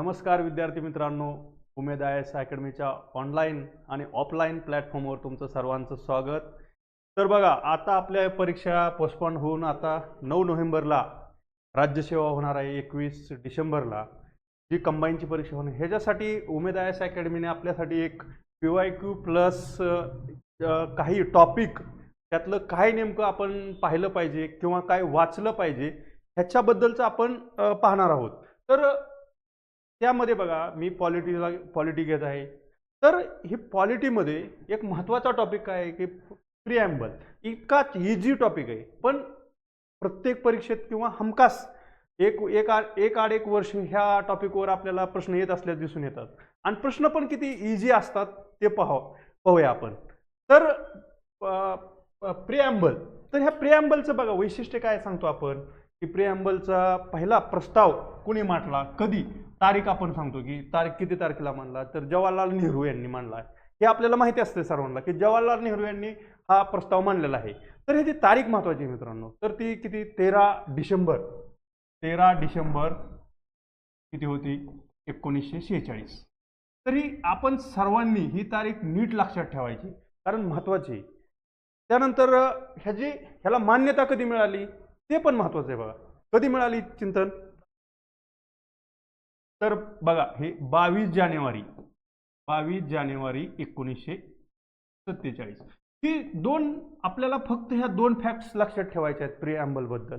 नमस्कार विद्यार्थी मित्रांनो. उमेद आय एस अकॅडमीच्या ऑनलाईन आणि ऑफलाईन प्लॅटफॉर्मवर तुमचं सर्वांचं स्वागत. तर बघा आता आपल्या परीक्षा पोस्टपॉन होऊन आता नऊ नोव्हेंबरला राज्यसेवा होणार आहे एकवीस डिसेंबरला. जी कंबाईनची परीक्षा होणार ह्याच्यासाठी उमेद आय एस अकॅडमीने आपल्यासाठी एक पी वाय क्यू प्लस काही टॉपिक त्यातलं काय नेमकं आपण पाहिलं पाहिजे किंवा काय वाचलं पाहिजे ह्याच्याबद्दलचं आपण पाहणार आहोत. तर त्यामध्ये बघा मी पॉलिटीला पॉलिटी घेत आहे. तर ही पॉलिटीमध्ये एक महत्त्वाचा टॉपिक काय आहे की प्रिॲम्बल इतका इझी टॉपिक आहे. पण प्रत्येक परीक्षेत किंवा हमखास एक एक आड एक आड एक वर्ष ह्या टॉपिकवर आपल्याला प्रश्न येत असल्यास दिसून येतात. आणि प्रश्न पण किती इझी असतात ते पाहाव पाहूया आपण. तर प्रिॲम्बल तर ह्या प्रिॲम्बलचं बघा वैशिष्ट्य काय सांगतो आपण? की प्रिॲम्बलचा पहिला प्रस्ताव कुणी मांडला? कधी? तारीख आपण सांगतो की तारीख किती तारखेला मांडला? तर जवाहरलाल नेहरू यांनी मांडला हे आपल्याला माहिती असते सर्वांना की जवाहरलाल नेहरू यांनी हा प्रस्ताव मांडलेला आहे. तर ह्याची तारीख महत्त्वाची आहे मित्रांनो. तर ती किती? तेरा डिसेंबर. तेरा डिसेंबर किती होती? एकोणीसशे शेहेचाळीस. तरी आपण सर्वांनी ही तारीख नीट लक्षात ठेवायची. कारण महत्त्वाची त्यानंतर ह्याची ह्याला मान्यता कधी मिळाली? ते पण महत्वाचं आहे बघा. कधी मिळाली चिंतन? तर बघा हे बावीस जानेवारी बावीस जानेवारी एकोणीसशे सत्तेचाळीस. ही दोन आपल्याला फक्त ह्या दोन फॅक्ट्स लक्षात ठेवायच्या आहेत प्रिॲम्बलबद्दल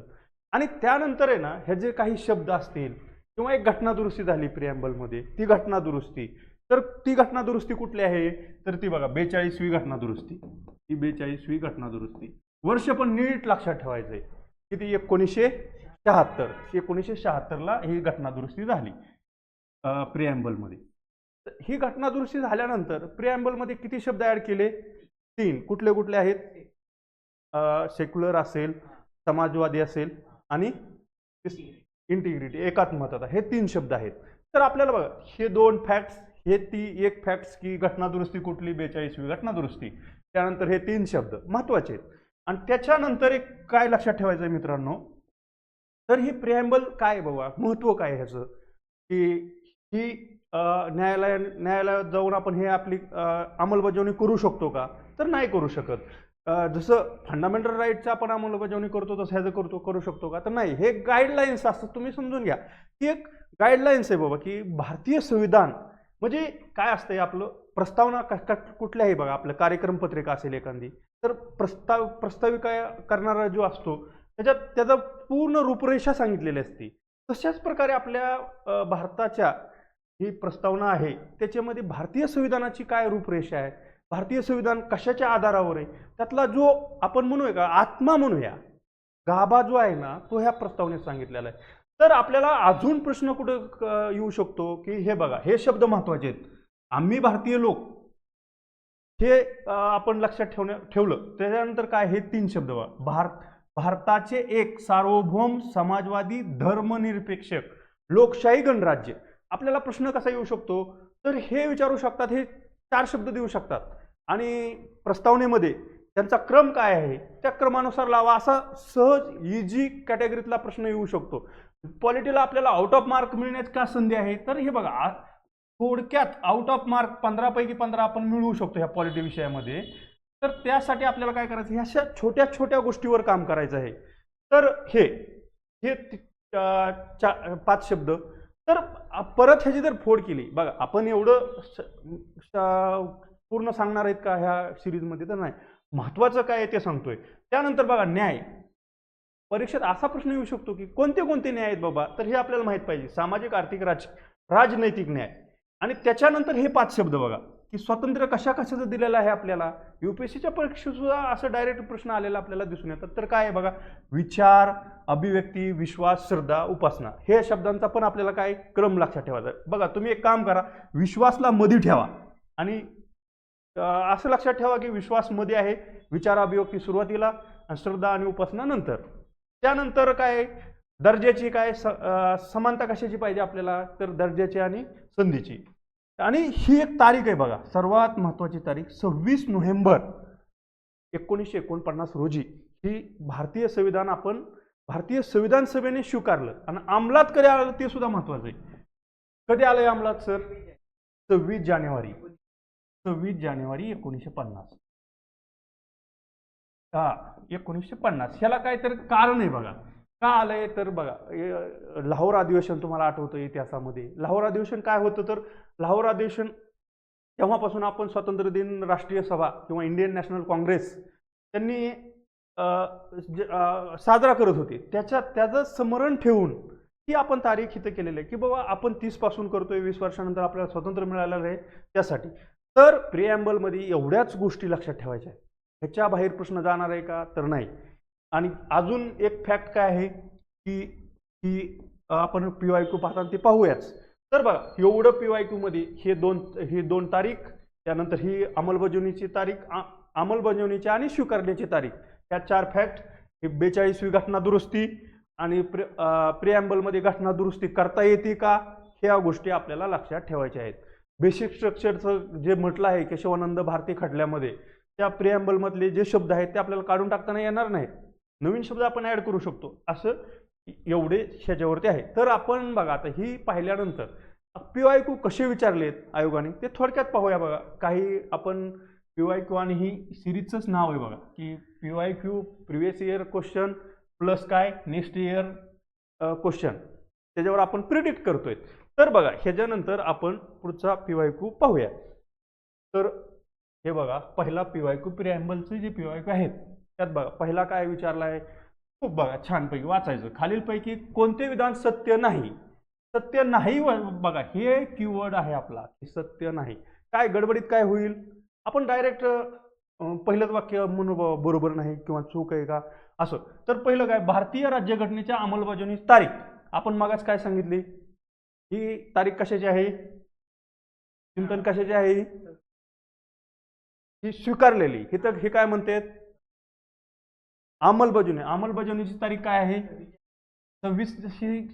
आणि त्यानंतर आहे ना हे जे काही शब्द असतील किंवा एक घटना दुरुस्ती झाली प्रिॲम्बलमध्ये ती घटना दुरुस्ती. तर ती घटना दुरुस्ती कुठली आहे? तर ती बघा बेचाळीसवी घटना दुरुस्ती. ही बेचाळीसवी घटना दुरुस्ती. वर्ष पण नीट लक्षात ठेवायचं आहे किती? एकोणीसशे शहात्तर. एकोणीसशे शहात्तरला ही घटना दुरुस्ती झाली प्रिॲम्बलमध्ये तर ही घटना दुरुस्ती झाल्यानंतर प्रिॲम्बलमध्ये किती शब्द ॲड केले? तीन. कुठले कुठले आहेत? सेक्युलर असेल समाजवादी असेल आणि इंटिग्रिटी एकात्मता. हे तीन शब्द आहेत. तर आपल्याला बघा हे दोन फॅक्ट्स हे ती एक फॅक्ट्स की घटना दुरुस्ती कुठली? बेचाळीसवी घटना दुरुस्ती. त्यानंतर हे तीन शब्द महत्त्वाचे आहेत. आणि त्याच्यानंतर एक काय लक्षात ठेवायचं आहे मित्रांनो? तर ही प्रिॲम्बल काय आहे बाबा? महत्त्व काय ह्याचं? की ही न्यायालया न्यायालय न्यायालयात जाऊन आपण हे आपली अंमलबजावणी करू शकतो का? तर नाही करू शकत. जसं फंडामेंटल राईटचं आपण अंमलबजावणी करतो तसं ह्याचं करतो करू शकतो का? तर नाही. हे गाईडलाईन्स असतात तुम्ही समजून घ्या. ही एक गाईडलाईन्स आहे बाबा की भारतीय संविधान म्हणजे काय असतंय आपलं? प्रस्तावना क- कुठल्याही बघा? आपलं कार्यक्रम पत्रिका असेल एखादी. तर प्रस्ताव प्रस्ताविका करणारा जो असतो त्याच्यात त्याचा पूर्ण रूपरेषा सांगितलेली असते. तशाच प्रकारे आपल्या भारताच्या ही प्रस्तावना आहे त्याच्यामध्ये भारतीय संविधानाची काय रूपरेषा आहे भारतीय संविधान कशाच्या आधारावर आहे त्यातला जो आपण म्हणूया का आत्मा म्हणूया गाभा जो आहे ना तो ह्या प्रस्तावनेत सांगितलेला आहे. तर आपल्याला अजून प्रश्न कुठं क- येऊ शकतो की हे बघा हे शब्द महत्त्वाचे आहेत. आम्ही भारतीय लोक हे आपण लक्षात ठेवण्या ठेवलं. त्याच्यानंतर काय? हे तीन शब्द भारत भारताचे एक सार्वभौम समाजवादी धर्मनिरपेक्ष लोकशाही गणराज्य. आपल्याला प्रश्न कसा येऊ शकतो? तर हे विचारू शकतात हे चार शब्द देऊ शकतात. आणि प्रस्तावनेमध्ये त्यांचा क्रम काय आहे? त्या क्रमानुसार लावा असा सहज इजी कॅटेगरीतला प्रश्न येऊ शकतो. पॉलिटीला आपल्याला आउट ऑफ मार्क मिळण्याची का संधी आहे? तर हे बघा थोडक्यात आउट ऑफ मार्क पंधरापैकी पंधरा आपण मिळवू शकतो ह्या पॉलिटी विषयामध्ये. तर त्यासाठी आपल्याला काय करायचं? ह्या अशा छोट्या छोट्या गोष्टीवर काम करायचं आहे. तर हे हे पाच शब्द. तर परत ह्याची जर फोड केली बघा आपण एवढं स- पूर्ण सांगणार आहेत का ह्या सिरीजमध्ये तर नाही. महत्त्वाचं काय आहे ते सांगतोय. त्यानंतर बघा न्याय. परीक्षेत असा प्रश्न येऊ शकतो की कोणते कोणते न्याय आहेत बाबा? तर हे आपल्याला माहीत पाहिजे. सामाजिक आर्थिक राज राजनैतिक न्याय. आणि त्याच्यानंतर हे पाच शब्द बघा की स्वातंत्र्य कशा कशाचं दिलेलं आहे आपल्याला? युपीएससीच्या सीच्या परीक्षेसुद्धा असं डायरेक्ट प्रश्न आलेला आपल्याला दिसून येतात. तर काय आहे बघा? विचार अभिव्यक्ती विश्वास श्रद्धा उपासना हे शब्दांचा पण आपल्याला काय क्रम लक्षात ठेवायचा बघा तुम्ही एक काम करा विश्वासला मधी ठेवा. आणि असं लक्षात ठेवा की विश्वासमध्ये आहे विचार अभिव्यक्ती सुरुवातीला श्रद्धा आणि उपासना नंतर. त्यानंतर काय दर्जाची काय स समानता कशाची पाहिजे आपल्याला? तर दर्जाची आणि संधीची. आणि ही एक तारीख आहे बघा सर्वात महत्त्वाची तारीख सव्वीस नोव्हेंबर एकोणीसशे एकोणपन्नास रोजी. ही भारतीय संविधान आपण भारतीय संविधान सभेने स्वीकारलं आणि अंमलात कधी आलं ते सुद्धा महत्त्वाचं आहे. कधी आलंय अंमलात सर? सव्वीस जानेवारी. सव्वीस जानेवारी एकोणीसशे पन्नास. हा एकोणीसशे पन्नास. ह्याला काहीतरी कारण आहे बघा. का आलंय तर बघा लाहोर अधिवेशन तुम्हाला आठवतं इतिहासामध्ये. लाहोर अधिवेशन काय होतं तर लाहोर अधिवेशन तेव्हापासून आपण स्वातंत्र्य दिन राष्ट्रीय सभा किंवा इंडियन नॅशनल काँग्रेस त्यांनी साजरा करत होते. त्याच्या त्याचं स्मरण ठेवून ही आपण तारीख इथं केलेली आहे की बाबा आपण तीसपासून करतोय वीस वर्षानंतर आपल्याला स्वातंत्र्य मिळालेलं आहे त्यासाठी. तर प्रिॲम्बलमध्ये एवढ्याच गोष्टी लक्षात ठेवायच्या आहेत. ह्याच्या बाहेर प्रश्न जाणार आहे का? तर नाही. आणि अजून एक फॅक्ट काय आहे की की आपण पी वाय क्यू पाहताना ते पाहूयाच. तर बघा एवढं पी वाय क्यूमध्ये हे दोन हे दोन तारीख त्यानंतर ही अंमलबजावणीची तारीख आ- अंमलबजावणीची आणि स्वीकारण्याची तारीख. ह्या चार फॅक्ट हे बेचाळीसवी घटना दुरुस्ती आणि प्रे प्रिॲम्बलमध्ये घटना दुरुस्ती करता येते का? ह्या गोष्टी आपल्याला लक्षात ठेवायच्या आहेत. बेसिक स्ट्रक्चरचं जे म्हटलं आहे केशवानंद भारती खटल्यामध्ये त्या प्रिॲम्बलमधले जे शब्द आहेत ते आपल्याला काढून टाकताना येणार नाहीत. नवीन शब्द आपण ॲड करू शकतो. असं एवढे ह्याच्यावरती आहे. तर आपण बघा आता ही पाहिल्यानंतर पी वाय क्यू कसे विचारलेत आयोगाने ते थोडक्यात पाहूया बघा. काही आपण पी वाय क्यू आणि ही सिरीजचंच नाव आहे बघा. की P Y Q previous year question plus काय? नेक्स्ट इयर क्वेश्चन त्याच्यावर आपण प्रिडिक्ट करतोय. तर बघा ह्याच्यानंतर आपण पुढचा पी वाय क्यू पाहूया. तर हे बघा पहिला P Y Q प्रिॲम्बलचे J P Y Q आहेत त्यात बघा पहिला काय विचारला आहे खूप बघा छानपैकी वाचायचं. खालीलपैकी कोणते विधान सत्य नाही? सत्य नाही बघा हे कीवर्ड आहे आपला की सत्य नाही. काय गडबडीत काय होईल? आपण डायरेक्ट पहिलंच वाक्य म्हणू बरोबर नाही किंवा चूक आहे का? असं. तर पहिलं काय? भारतीय राज्यघटनेच्या अंमलबजावणीची तारीख. आपण मागास काय सांगितली? ही तारीख कशाची आहे? चिंतन कशाची आहे? ही? स्वीकारलेली. हे तर हे काय म्हणतात? अंमलबजावणी. अंमलबजावणीची तारीख काय आहे? सव्वीस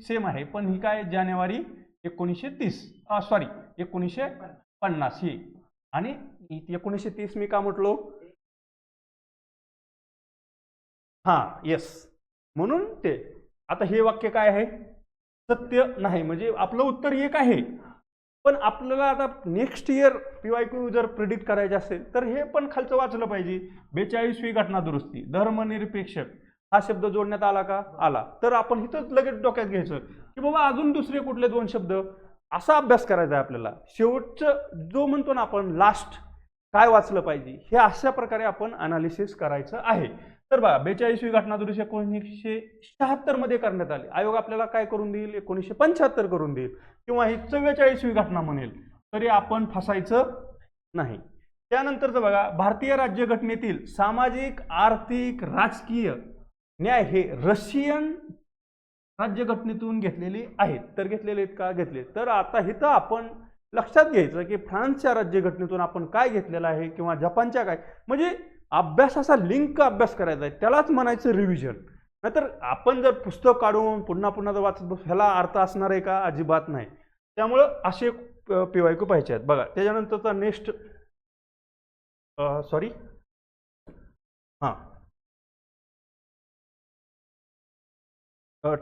सेम आहे पण ही काय? जानेवारी एकोणीसशे तीस. सॉरी एकोणीसशे पन्नास ही. आणि एकोणीसशे तीस मी का म्हटलो? हा येस म्हणून ते. आता हे वाक्य काय आहे? सत्य नाही म्हणजे आपलं उत्तर एक आहे. पण आपल्याला आता next year P Y Q जर प्रिडिक्ट करायचे असेल तर हे पण खालचं वाचलं पाहिजे. बेचाळीसवी घटना दुरुस्ती धर्मनिरपेक्ष हा शब्द जोडण्यात आला का? आला. तर आपण इथंच लगेच डोक्यात घ्यायचं की बाबा अजून दुसरे कुठले दोन शब्द? असा अभ्यास करायचा आहे आपल्याला. शेवटचं जो म्हणतो ना आपण लास्ट काय वाचलं पाहिजे? हे अशा प्रकारे आपण अनालिसिस करायचं आहे. तर बघा बेचाळीसवी घटना दुरुस्ती एकोणीसशे शहात्तरमध्ये करण्यात आली. आयोग आपल्याला काय करून देईल? एकोणीसशे पंच्याहत्तर करून देईल. किंवा ही चव्वेचाळीसवी घटना म्हणेल तरी आपण फसायचं नाही. त्यानंतरचं बघा भारतीय राज्यघटनेतील सामाजिक आर्थिक राजकीय न्याय हे रशियन राज्यघटनेतून घेतलेले आहेत. तर घेतलेले आहेत का? घेतले तर आता इथं आपण लक्षात घ्यायचं की फ्रान्सच्या राज्यघटनेतून आपण काय घेतलेलं आहे किंवा जपानच्या काय? म्हणजे अभ्यासाचा लिंक अभ्यास करायचा आहे त्यालाच म्हणायचं रिव्हिजन नाहीतर आपण जर पुस्तक काढून पुन्हा पुन्हा जर वाचत बस ह्याला अर्थ असणार आहे का? अजिबात नाही. त्यामुळं असे पिवायको पाहिजे आहेत. बघा त्याच्यानंतरचा नेक्स्ट सॉरी हां.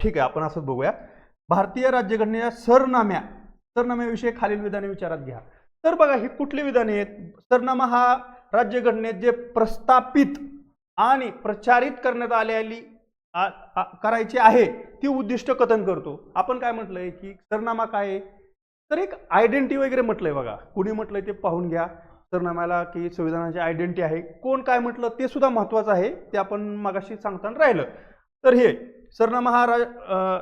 ठीक आहे आपण असंच बघूया. भारतीय राज्यघटनेच्या सरनाम्या सरनाम्याविषयी खालील विधाने विचारात घ्या. तर बघा ही कुठली विधाने आहेत? सरनामा हा राज्यघटनेत जे प्रस्थापित आणि प्रचारित करण्यात आलेली आ- करायची आहे ती उद्दिष्ट कथन करतो. आपण काय म्हटलंय की सरनामा काय आहे? तर एक आयडेंटिटी वगैरे म्हटलंय बघा. कुणी म्हटलंय ते पाहून घ्या. सरनाम्याला की संविधानाची आयडेंटिटी आहे. कोण काय म्हटलं ते सुद्धा महत्त्वाचं आहे. ते आपण मगाशी सांगताना राहिलं. तर हे सरनामा हा रा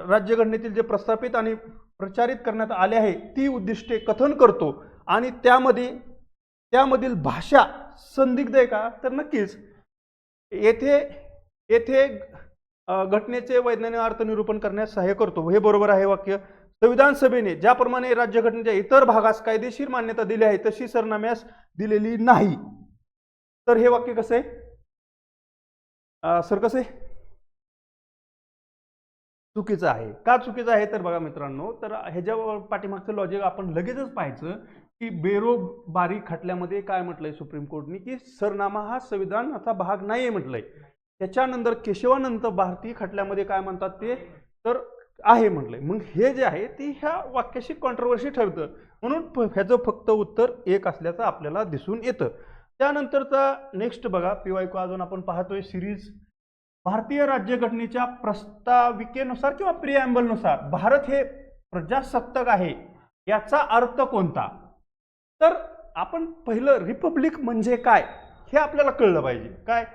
राज्यघटनेतील जे प्रस्थापित आणि प्रचारित करण्यात आले आहे ती उद्दिष्टे कथन करतो. आणि त्यामध्ये त्यामधील भाषा संदिग्ध आहे का? तर नक्कीच. येथे येथे घटनेचे वैज्ञानिक अर्थ निरूपण करण्यास सहाय्य करतो. हे बरोबर आहे वाक्य. संविधान सभेने ज्याप्रमाणे राज्यघटनेच्या इतर भागास कायदेशीर मान्यता दिली आहे तशी सरनाम्यास दिलेली नाही. तर हे वाक्य कसं आहे? सर कसं आहे? चुकीचं आहे. का चुकीचं आहे? तर बघा मित्रांनो तर ह्याच्या पाठीमागचं लॉजिक आपण लगेचच पाहायचं. की बेरोबारी खटल्यामध्ये काय म्हटलंय सुप्रीम कोर्टने की सरनामा हा संविधानाचा भाग नाही म्हटलंय. त्याच्यानंतर केशवानंद भारतीय खटल्यामध्ये काय म्हणतात ते? तर आहे म्हटलंय. मग हे जे आहे ते ह्या वाक्याशी कॉन्ट्रवर्सी ठरतं. म्हणून ह्याचं फक्त उत्तर एक असल्याचं आपल्याला दिसून येतं. त्यानंतरचा नेक्स्ट बघा. पी अजून आपण पाहतोय सिरीज भारतीय राज्यघटनेच्या प्रस्ताविकेनुसार किंवा प्रिॲम्बलनुसार भारत हे प्रजासत्ताक आहे. याचा अर्थ कोणता? तर आपण पहिलं रिपब्लिक म्हणजे काय हे आपल्याला कळलं पाहिजे. काय?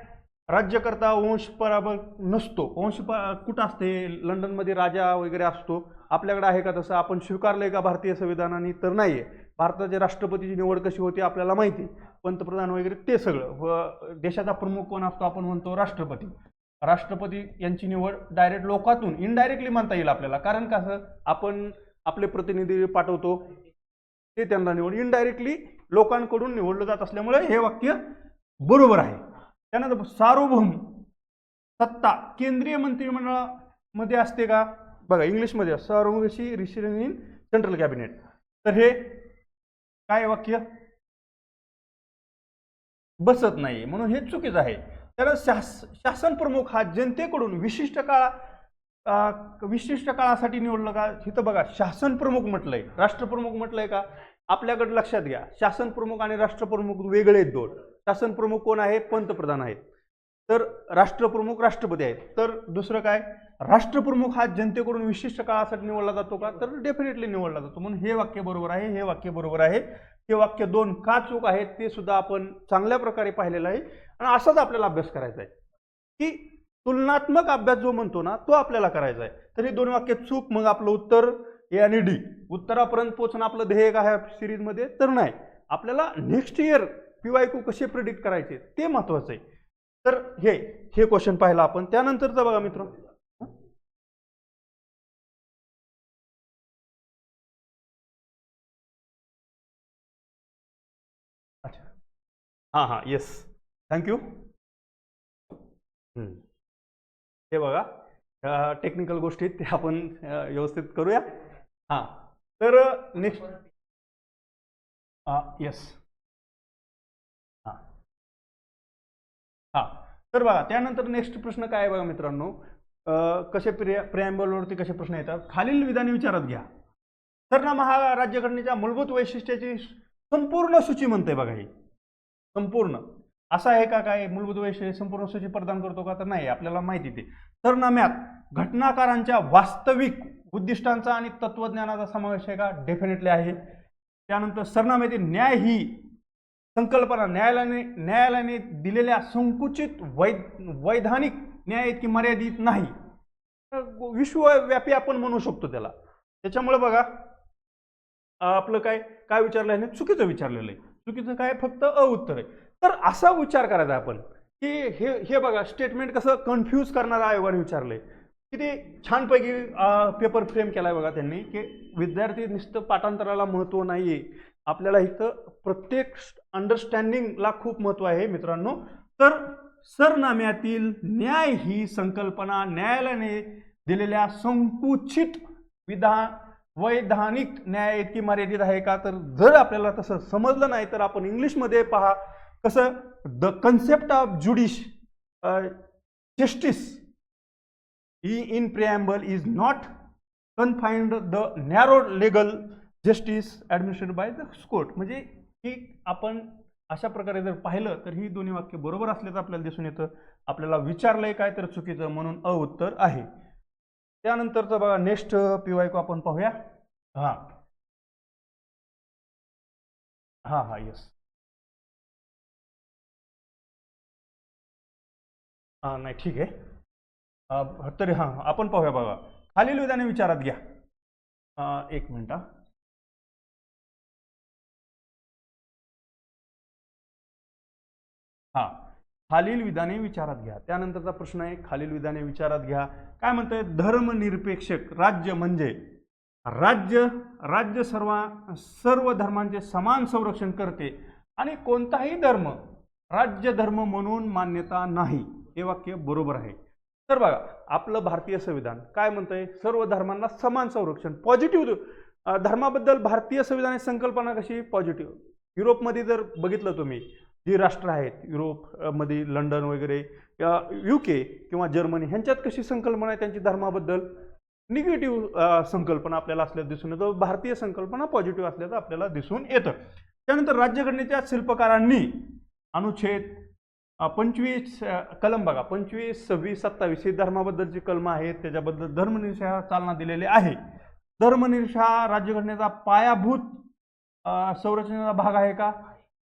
राज्यकर्ता वंश पराभव नसतो. वंश कुठं असते? लंडनमध्ये राजा वगैरे असतो. आपल्याकडे आहे का तसं? आपण स्वीकारलंय का भारतीय संविधानाने? तर नाही आहे भारताच्या राष्ट्रपतीची निवड कशी होती आपल्याला माहिती. पंतप्रधान वगैरे ते सगळं. व देशाचा प्रमुख कोण असतो? आपण म्हणतो राष्ट्रपती. राष्ट्रपती यांची निवड डायरेक्ट लोकातून इनडायरेक्टली म्हणता येईल आपल्याला. कारण कसं? आपण आपले प्रतिनिधी पाठवतो. ते त्यांना निवड इनडायरेक्टली लोकांकडून निवडलं जात असल्यामुळे हे वाक्य बरोबर आहे. त्यानंतर सार्वभौम सत्ता केंद्रीय मंत्रिमंडळामध्ये असते का? बघा इंग्लिशमध्ये सार्वभौमशी रिसिडेंट इन सेंट्रल कॅबिनेट तर हे काय वाक्य? बसत नाही म्हणून हे चुकीचं आहे. तर शास शासन प्रमुख हा जनतेकडून विशिष्ट काळा विशिष्ट काळासाठी निवडलं का? इथं बघा शासन प्रमुख म्हटलंय. राष्ट्रप्रमुख म्हटलंय का? आपल्याकडे लक्षात घ्या शासन प्रमुख आणि राष्ट्रप्रमुख वेगळे आहेत दोन. शासन प्रमुख कोण आहे? पंतप्रधान आहेत. तर राष्ट्रप्रमुख राष्ट्रपती आहेत. तर दुसरं काय? राष्ट्रप्रमुख हा जनतेकडून विशिष्ट काळासाठी निवडला जातो का? तर डेफिनेटली निवडला जातो. म्हणून हे वाक्य बरोबर आहे हे वाक्य बरोबर आहे. हे वाक्य दोन का चूक आहेत ते सुद्धा आपण चांगल्या प्रकारे पाहिलेलं आहे. आणि असाच आपल्याला अभ्यास करायचा आहे. की तुलनात्मक अभ्यास जो म्हणतो ना तो आपल्याला करायचा आहे. तर हे दोन वाक्य चूक मग आपलं उत्तर? ए आणि डी. उत्तरापर्यंत पोचणं आपलं ध्येय काय आहे सिरीजमध्ये? तर नाही. आपल्याला next year P Y Q कसे प्रिडिक्ट करायचे ते महत्त्वाचं आहे. तर हे हे क्वेश्चन पाहिलं आपण. त्यानंतरचं बघा मित्र. अच्छा. हां हां येस थँक्यू हे बघा. टेक्निकल गोष्टी ते आपण व्यवस्थित करूया. हां. तर नेक्स्ट येस हां. हां. तर बघा त्यानंतर नेक्स्ट प्रश्न काय आहे बघा मित्रांनो? कसे प्रिया प्रिॲम्बलवरती कसे प्रश्न येतात? खालील विधाने विचारात घ्या. सरनामा हा राज्यघटनेच्या मूलभूत वैशिष्ट्याची संपूर्ण सूची म्हणते बघा ही. संपूर्ण. असं आहे का काय? मूलभूत वैशिष्ट्य संपूर्ण सूची प्रदान करतो का? तर नाही आपल्याला माहिती ते. सरनाम्यात घटनाकारांच्या वास्तविक उद्दिष्टांचा आणि तत्वज्ञानाचा समावेश आहे का? डेफिनेटली आहे. त्यानंतर सरनाम्यातील न्याय ही संकल्पना न्यायालयाने न्यायालयाने दिलेल्या संकुचित वै वैधानिक न्याय इतकी मर्यादित नाही. तर विश्वव्यापी आपण म्हणू शकतो त्याला. त्याच्यामुळे बघा आपलं काय काय विचारलं आहे चुकीचं विचारलेलं आहे. चुकीचं काय? फक्त अ उत्तर आहे. तर असा विचार करायचा आपण की हे हे बघा स्टेटमेंट कसं कन्फ्यूज करणारा आयोगाने विचारलंय. किती छानपैकी पेपर फ्रेम केला आहे बघा त्यांनी की विद्यार्थी नुसतं पाठांतराला महत्त्व नाही आहे आपल्याला इथं प्रत्येक अंडरस्टँडिंगला खूप महत्त्व आहे मित्रांनो. तर सरनाम्यातील न्याय ही संकल्पना न्यायालयाने दिलेल्या संकुचित विधान वैधानिक न्याय इतकी मर्यादित आहे का? तर जर आपल्याला तसं समजलं नाही तर आपण इंग्लिशमध्ये पहा. कसं the concept of judicial justice he in preamble is not confined the narrow legal justice administrate by the court म्हणजे ही आपण अशा प्रकारे जर पाहिलं तर ही दोन्ही वाक्य बरोबर असल्याचं आपल्याला दिसून येतं. आपल्याला विचारलंय काय तर चुकीचं म्हणून अ उत्तर आहे. त्यानंतरचं बघा नेक्स्ट पी वाय आपण पाहूया. हां. हां हां येस हां नाही ठीक आहे. तरी हां आपण पाहूया बघा. खालील विधाने विचारात घ्या. एक मिनिट हा. खालील विधाने विचारात घ्या. त्यानंतरचा प्रश्न आहे खालील विधाने विचारात घ्या. काय म्हणतंय? धर्मनिरपेक्षक राज्य म्हणजे? राज्य राज्य सर्व सर्व धर्मांचे समान संरक्षण करते. आणि कोणताही धर्म राज्य धर्म म्हणून मान्यता नाही. हे वाक्य बरोबर आहे. तर बघा आपलं भारतीय संविधान काय म्हणतंय? सर्व धर्मांना समान संरक्षण पॉझिटिव्ह धर्माबद्दल भारतीय संविधानाची संकल्पना कशी? पॉझिटिव्ह युरोपमध्ये जर बघितलं तुम्ही जी राष्ट्र आहेत युरोपमध्ये लंडन वगैरे यू के किंवा जर्मनी ह्यांच्यात कशी संकल्पना आहे त्यांची धर्माबद्दल? निगेटिव्ह संकल्पना आपल्याला असल्याचं दिसून येतं. भारतीय संकल्पना पॉझिटिव्ह असल्याचं आपल्याला दिसून येतं. त्यानंतर राज्यघटनेच्या शिल्पकारांनी अनुच्छेद पंचवीस कलम बघा. पंचवीस सव्वीस सत्तावीस हे धर्माबद्दलची कलम आहेत. त्याच्याबद्दल धर्मनिरशा चालना दिलेली आहे. धर्मनिरशा राज्यघटनेचा पायाभूत संरचनेचा भाग आहे का?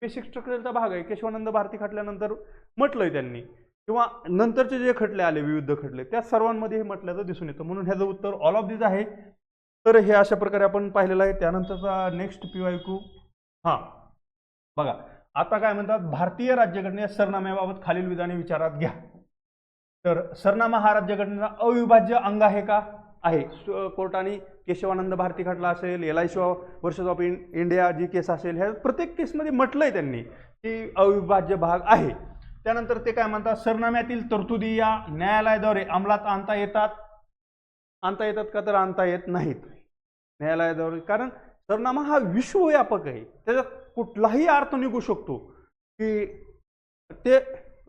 बेसिक स्ट्रक्चरचा भाग आहे. केशवानंद भारती खटल्यानंतर म्हटलंय त्यांनी. किंवा नंतरचे जे खटले आले विविध खटले त्या सर्वांमध्ये हे म्हटल्याचं दिसून येतं. म्हणून ह्याचं उत्तर ऑल ऑफ दिस आहे. तर हे अशा प्रकारे आपण पाहिलेलं आहे. त्यानंतरचा नेक्स्ट पी वाय क्यू हां. बघा. आता काय म्हणतात भारतीय राज्यघटनेच्या सरनाम्याबाबत खालील विधाने विचारात घ्या. तर सरनामा हा राज्यघटनेचा अविभाज्य अंग आहे का? आहे. कोर्टाने केशवानंद भारती खटला असेल L I C versus of in India G case असेल ह्या प्रत्येक केसमध्ये म्हटलंय त्यांनी की अविभाज्य भाग आहे. त्यानंतर ते काय म्हणतात सरनाम्यातील तरतुदी या न्यायालयाद्वारे अंमलात आणता येतात? आणता येतात का तर आणता येत नाहीत. न्यायालयाद्वारे कारण सरनामा हा विश्वव्यापक आहे. त्याच्यात कुठलाही अर्थ निघू शकतो की ते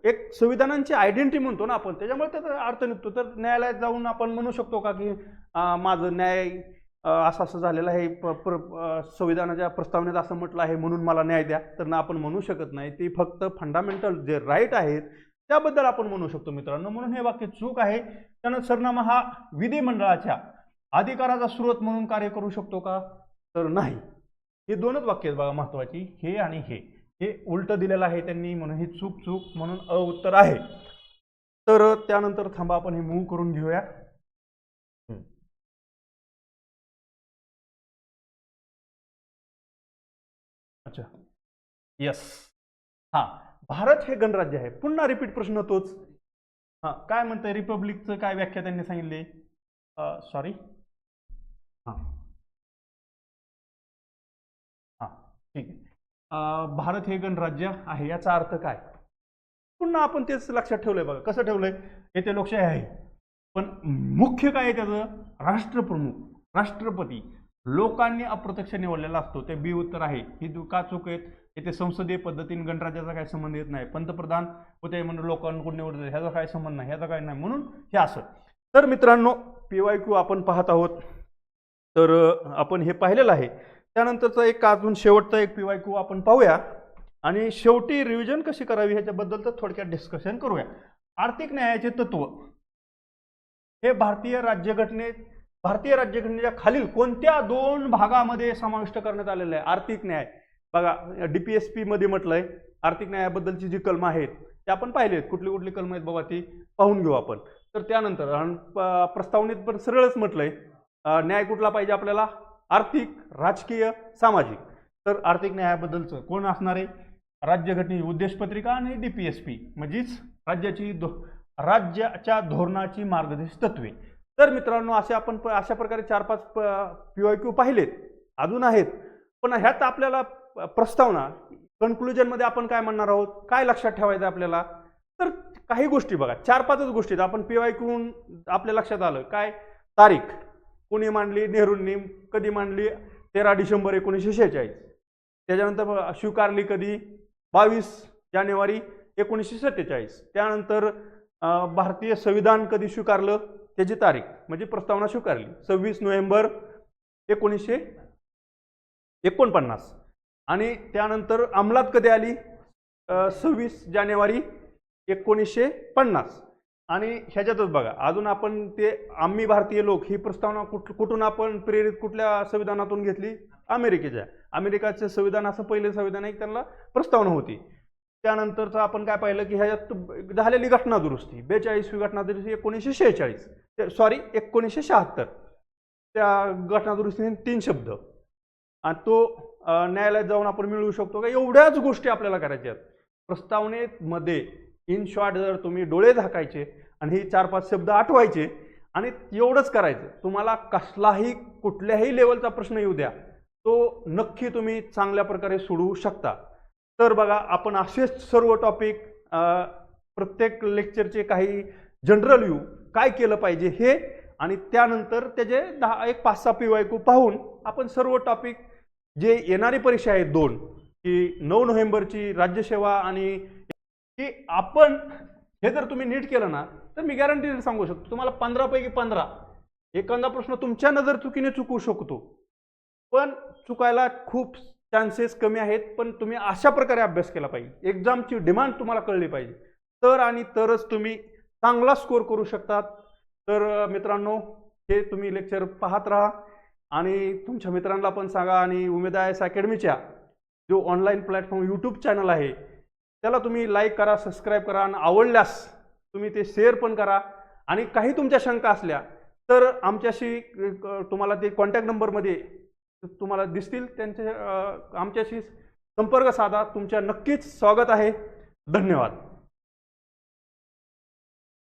एक संविधानांची आयडेंटिटी म्हणतो ना आपण त्याच्यामुळे त्याचा अर्थ निघतो. तर न्यायालयात जाऊन आपण म्हणू शकतो का की माझं न्याय असं असं झालेलं आहे प- प्र- संविधानाच्या प्रस्तावनेत असं म्हटलं आहे म्हणून मला न्याय द्या. तर ना आपण म्हणू शकत नाही. ती फक्त फंडामेंटल जे राईट आहेत त्याबद्दल आपण म्हणू शकतो मित्रांनो. म्हणून हे वाक्य चूक आहे. त्यानं सरनामा हा विधिमंडळाच्या अधिकाराचा स्रोत म्हणून कार्य करू शकतो का? तर नाही. हे दोनच वाक्य आहेत बघा महत्वाची हे आणि हे. हे उलट दिलेलं आहे त्यांनी म्हणून ही चूक चूक म्हणून अ उत्तर आहे. तर त्यानंतर थांबा आपण हे मूव्ह करून घेऊया. अच्छा. यस हा. भारत हे गणराज्य आहे. पुन्हा रिपीट प्रश्न तोच. हा काय म्हणतंय? रिपब्लिकचं काय व्याख्या त्यांनी सांगितले? सॉरी हां. ठीक आहे. भारत हे गणराज्य आहे याचा अर्थ काय? पुन्हा आपण तेच लक्षात ठेवलंय बघा. कसं ठेवलंय? येथे लोकशाही आहे. पण मुख्य काय आहे त्याचं? राष्ट्रप्रमुख राष्ट्रपती. लोकांनी अप्रत्यक्ष निवडलेला असतो. ते बी उत्तर आहे. ही दु- का चूक आहेत? येथे संसदीय पद्धतीने गणराज्याचा काही संबंध येत नाही. पंतप्रधान होते म्हणून लोकांकडून निवडले? ह्याचा काय संबंध नाही. ह्याचा काय नाही म्हणून हे असं. तर मित्रांनो पी वाय क्यू आपण पाहत आहोत. तर आपण हे पाहिलेलं आहे. त्यानंतरचा एक अजून शेवटचा एक पीवाय क्यू आपण पाहूया. आणि शेवटी रिव्हिजन कशी करावी ह्याच्याबद्दल तर थोडक्यात डिस्कशन करूया. आर्थिक न्यायाचे तत्व. हे भारतीय राज्यघटनेत भारतीय राज्यघटनेच्या खालील कोणत्या दोन भागामध्ये समाविष्ट करण्यात आलेलं आहे? आर्थिक न्याय. बघा डी पी एस पीमध्ये म्हटलंय आर्थिक न्यायाबद्दलची जी कलमं आहेत त्या आपण पाहिलेत. कुठली कुठली कलम आहेत बाबा ती पाहून घेऊ आपण. तर त्यानंतर प्रस्तावनेत पण सरळच म्हटलंय. न्याय कुठला पाहिजे आपल्याला? आर्थिक राजकीय सामाजिक. तर आर्थिक न्यायाबद्दलचं कोण असणार आहे? राज्यघटनेची उद्देशपत्रिका आणि डी पी एस पी म्हणजेच राज्याची धो राज्याच्या धोरणाची मार्गदर्शक तत्वे. तर मित्रांनो असे आपण प- अशा प्रकारे चार पाच प पी वाय क्यू पाहिलेत. अजून आहेत. पण ह्यात आपल्याला प्रस्तावना कन्क्लुजनमध्ये आपण काय म्हणणार आहोत? काय लक्षात ठेवायचं आपल्याला? तर काही गोष्टी बघा. चार पाचच गोष्टी आहेत. आपण पी वाय क्यू आपल्या लक्षात आलं. काय? तारीख. कोणी मांडली नेहरूंनी कधी मांडली तेरा डिसेंबर एकोणीसशे शेहेचाळीस. त्याच्यानंतर स्वीकारली कधी? बावीस जानेवारी एकोणीसशे सत्तेचाळीस. त्यानंतर भारतीय संविधान कधी स्वीकारलं? त्याची तारीख म्हणजे प्रस्तावना स्वीकारली. सव्वीस नोव्हेंबर एकोणीसशे एकोणपन्नास. आणि त्यानंतर अंमलात कधी आली? सव्वीस जानेवारी एकोणीसशे पन्नास. आणि ह्याच्यातच बघा अजून आपण ते आम्ही भारतीय लोक ही प्रस्तावना कुठ कुठून आपण प्रेरित कुठल्या संविधानातून घेतली? अमेरिकेच्या. अमेरिकाचं संविधान असं पहिले संविधान आहे त्यांना प्रस्तावना होती. त्यानंतरचं आपण काय पाहिलं की ह्याच्यात झालेली घटना दुरुस्ती बेचाळीसवी घटना दुरुस्ती एकोणीसशे शेहेचाळीस. सॉरी एकोणीसशे शहात्तर. त्या घटना दुरुस्तीने तीन शब्द. आणि तो न्यायालयात जाऊन आपण मिळवू शकतो का? एवढ्याच गोष्टी आपल्याला करायच्या आहेत. प्रस्तावनेमध्ये इन शॉर्ट जर तुम्ही डोळे झाकायचे आणि हे चार पाच शब्द आठवायचे आणि एवढंच करायचं तुम्हाला कसलाही कुठल्याही लेवलचा प्रश्न येऊ द्या तो नक्की तुम्ही चांगल्या प्रकारे सोडवू शकता. तर बघा आपण असेच सर्व टॉपिक प्रत्येक लेक्चरचे काही जनरल व्ह्यू काय केलं पाहिजे हे आणि त्यानंतर त्याचे दहा एक पाच सहा पी पाहून आपण सर्व टॉपिक जे येणारी परीक्षा आहेत दोन की नऊ नोव्हेंबरची राज्यसेवा आणि की आपण हे जर तुम्ही नीट केलं ना तर मी गॅरंटी सांगू शकतो. तुम्हाला पंधरापैकी पंधरा. एखादा प्रश्न तुमच्या नजर चुकीने चुकू शकतो. पण चुकायला खूप चान्सेस कमी आहेत पण तुम्ही अशा प्रकारे अभ्यास केला पाहिजे. एक्झामची डिमांड तुम्हाला कळली पाहिजे. तर आणि तरच तुम्ही चांगला स्कोअर करू शकतात. तर मित्रांनो हे तुम्ही लेक्चर पाहत राहा. आणि तुमच्या मित्रांना पण सांगा. आणि उमेद आय एस अकॅडमीच्या जो ऑनलाईन प्लॅटफॉर्म यूट्यूब चॅनल आहे त्याला तुम्ही लाईक करा सबस्क्राईब करा आणि आवडल्यास तुम्ही ते शेअर पण करा. आणि काही तुमच्या शंका असल्या तर आमच्याशी तुम्हाला ते कॉन्टॅक्ट नंबरमध्ये तुम्हाला दिसतील. त्यांचे आमच्याशी संपर्क साधा. तुमच्या नक्कीच स्वागत आहे. धन्यवाद.